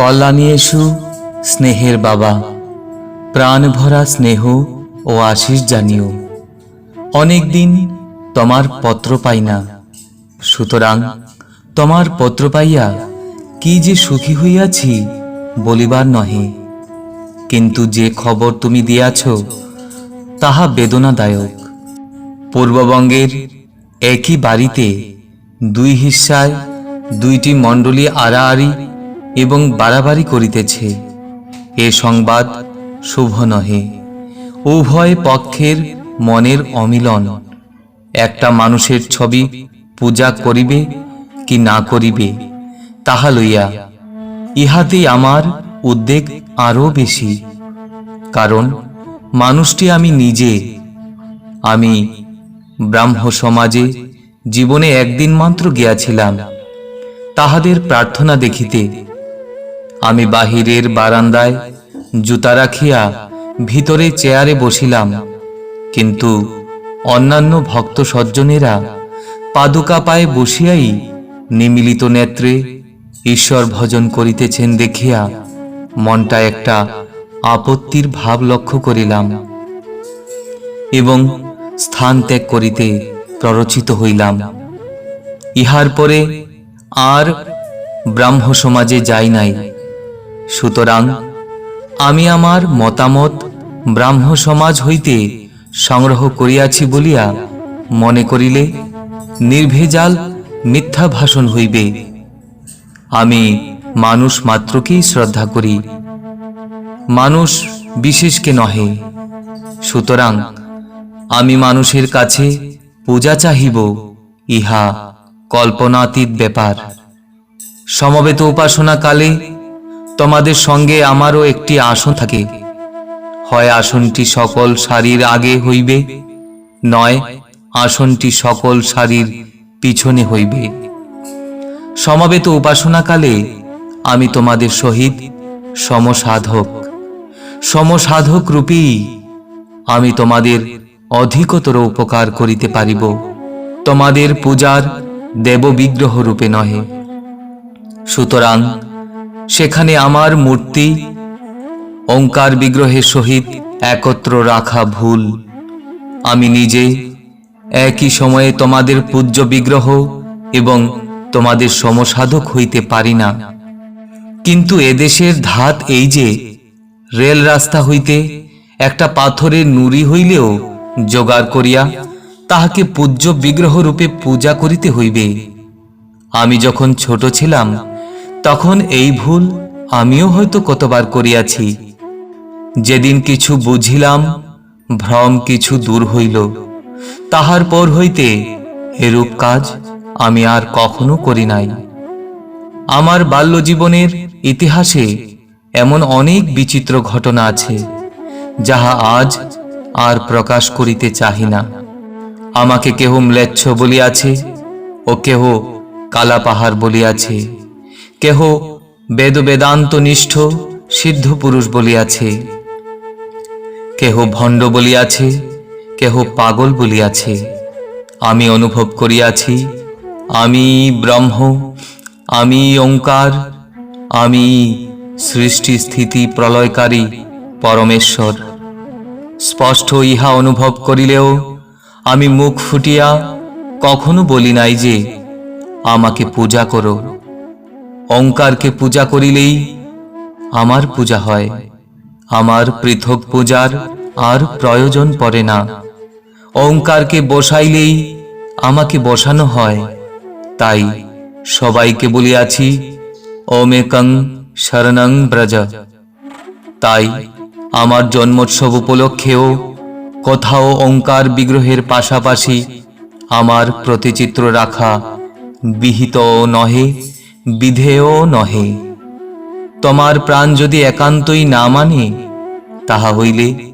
কল্যাণী এসু, স্নেহের বাবা। প্রাণ ভরা স্নেহ ও আশিস জানিও। অনেক দিন তোমার পত্র পাই না। সুতরাং তোমার পত্র পাইয়া কি যে সুখী হইয়াছি বলিবার নহে। কিন্তু যে খবর তুমি দিয়াছ, তাহা বেদনাদায়ক। পূর্ববঙ্গের একই বাড়িতে দুই হিস্সায় দুইটি মণ্ডলী আড়াআড়ি এবং বাড়াবাড়ি করিতেছে। এ সংবাদ শুভ নহে। উভয় পক্ষের মনের অমিলন। একটা মানুষের ছবি পূজা করিবে কি না করিবে, তাহা লইয়া ইহাতেই আমার উদ্বেগ আরও বেশি। কারণ মানুষটি আমি নিজে, আমি ব্রাহ্ম সমাজে জীবনে একদিন মাত্র গিয়াছিলাম। তাহাদের প্রার্থনা দেখিতে আমি বাহিরের বারান্দায় জুতা রাখিয়া ভিতরে চেয়ারে বসিলাম। কিন্তু অন্যান্য ভক্ত সজ্জনেরা পাদুকা পায়ে বসিয়াই নিমিলিত নেত্রে ঈশ্বর ভজন করিতেছেন দেখিয়া মনটা একটা আপত্তির ভাব লক্ষ্য করিলাম এবং স্থান ত্যাগ করিতে প্ররোচিত হইলাম। ইহার পরে আর ব্রাহ্ম সমাজে যাই নাই। সুতরাং আমি আমার মতামত ব্রাহ্ম সমাজ হইতে সংগ্রহ করিয়াছি বলিয়া মনে করিলে নির্ভেজাল মিথ্যা ভাষণ হইবে। আমি মানুষ মাত্রকেই শ্রদ্ধা করি, মানুষ বিশেষকে নহে। সুতরাং আমি মানুষের কাছে পূজা চাহিব, ইহা কল্পনাতীত ব্যাপার। সমবেত উপাসনা কালে তোমাদের সঙ্গে আমারও একটি আসন থাকে। হয় আসনটি সকল সারির আগে হইবে, নয় আসনটি সকল সারির পিছনে হইবে। সমাবেত উপাসনাকালে আমি তোমাদের সহিত সমসাধক। সমসাধক রূপী আমি তোমাদের অধিকতর উপকার করিতে পারিব। তোমাদের পূজার দেব বিগ্রহ রূপে নহে। সুতরাং সেখানে আমার মূর্তি ওঙ্কার বিগ্রহের সহিত একত্র রাখা ভুল। আমি নিজে একই সময়ে তোমাদের পূজ্য বিগ্রহ এবং তোমাদের সমসাধক হইতে পারি না। কিন্তু এদেশের ধাত এই যে, রেল রাস্তা হইতে একটা পাথরের নুড়ি হইলেও জোগাড় করিয়া তাহাকে পূজ্য বিগ্রহ রূপে পূজা করিতে হইবে। আমি যখন ছোট ছিলাম তখন এই ভুল আমিও হয়তো কতবার করিয়াছি। যেদিন কিছু বুঝিলাম, ভ্রম কিছু দূর হইল। তাহার পর হইতে এরূপ কাজ আমি আর কখনো করি নাই। আমার বাল্যজীবনের ইতিহাসে এমন অনেক বিচিত্র ঘটনা আছে, যাহা আজ আর প্রকাশ করিতে চাহি না। আমাকে কেহ ম্লেচ্ছ বলিয়াছে ও কেহ কালা পাহাড় বলিয়াছে। কেহ বেদ বেদান্ত নিষ্ঠ সিদ্ধ পুরুষ বলিয়াছে। কেহ ভণ্ড বলিয়াছে, কেহ পাগল বলিয়াছে। আমি অনুভব করিয়াছি, আমি ব্রহ্ম, আমি ওঙ্কার, আমি সৃষ্টি স্থিতি প্রলয়কারী পরমেশ্বর। স্পষ্ট ইহা অনুভব করিলেও আমি মুখ ফুটিয়া কখনো বলি নাই যে, আমাকে পূজা করো। ওঙ্কারকে পূজা করিলেই আমার পূজা হয়। আমার পৃথক পূজার আর প্রয়োজন পড়ে না। ওঙ্কারকে বসাইলেই আমাকে বসানো হয়। তাই সবাইকে বলিয়াছি, ওমেকং শরণং ব্রজ। তাই আমার জন্মোৎসব উপলক্ষেও কোথাও ওঙ্কার বিগ্রহের পাশাপাশি আমার প্রতিচিত্র রাখা বিহিত নহে। বিধেয় নহে। তোমার প্রাণ যদি একান্তই না মানে তাহা হইলে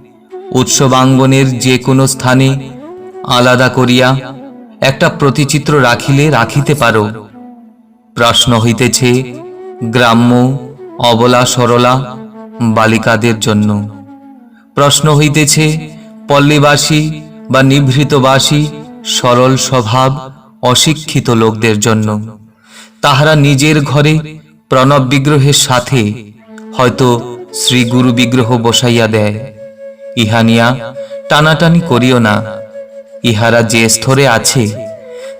উৎসবাঙ্গনের যে কোনো স্থানে আলাদা করিয়া একটা প্রতিচিত্র রাখিলে রাখিতে পারো। প্রশ্ন হইতেছে, গ্রাম্য অবলা সরলা বালিকাদের জন্য। প্রশ্ন হইতেছে, পল্লীবাসী বা নিভৃতবাসী সরল স্বভাব অশিক্ষিত লোকদের জন্য। তাহারা নিজের ঘরে প্রণব বিগ্রহের সাথে হয়তো শ্রী গুরু বিগ্রহ বসাইয়া দেয়। ইহা নিয়া টানাটানি করিও না। ইহারা যে স্তরে আছে,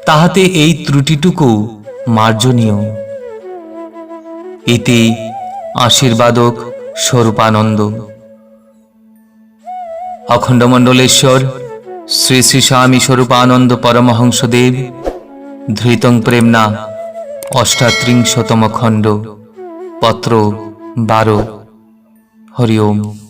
তাহাতে এই ত্রুটিটুকু মার্জনীয়। ইতি আশীর্বাদক স্বরূপানন্দ। অখণ্ডমণ্ডলেশ্বর, শ্রী শ্রী স্বামী স্বরূপানন্দ পরমহংসদেব, ধৃতং প্রেমনা অষ্টাত্রিংশতম খণ্ড পত্র বারো। হরি ওম।